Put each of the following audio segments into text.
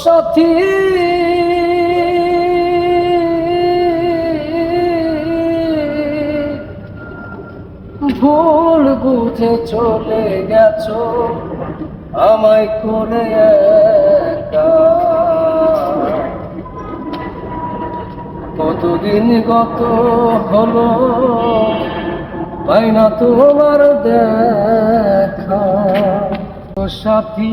সাথী ভুল বুঝে চলে গেছো, আমায় করে কতদিন গত হলো, পাই না তোমার দেখা। সাথী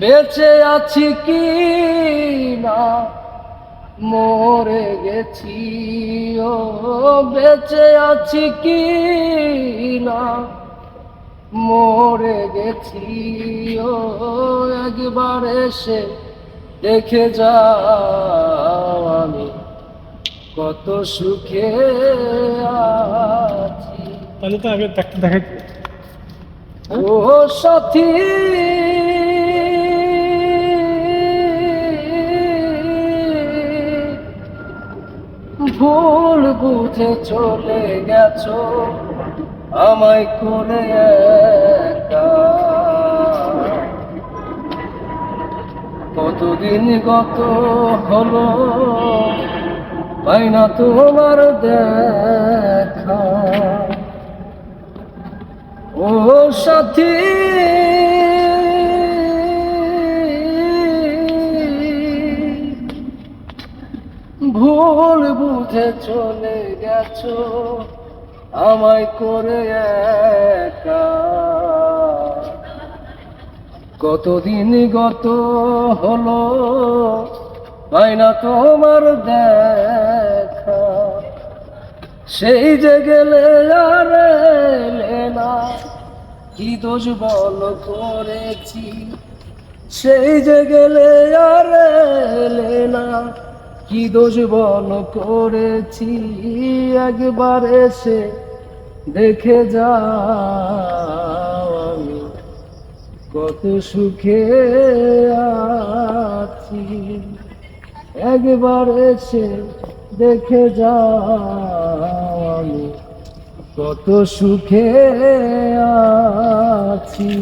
বেঁচে আছি কি না? মরে গেছি ও বেঁচে আছি কি না? মরে গেছি ও একবার এসে দেখে যাও আমি কত সুখে আছি। তাহলে তো আগে দেখতে দেখাইতে ও সাথী বুঝে চলে গেছো আমায় করে কতদিন গত হলো পাই না তোমার দেখা। ও সাথী ভুল বুঝে চলে গেছো, আমায় করে একা। কতদিন গত হলো পাই না তোমার দেখা। সেই যে গেলে আর না, কি দোষ বল করেছি? সেই যে গেলে আর না কি দোষ বল করেছি? একবার এসে দেখে যাও আমি। কত সুখে আছি। একবার এসে দেখে যাও আমি। কত সুখে আছি।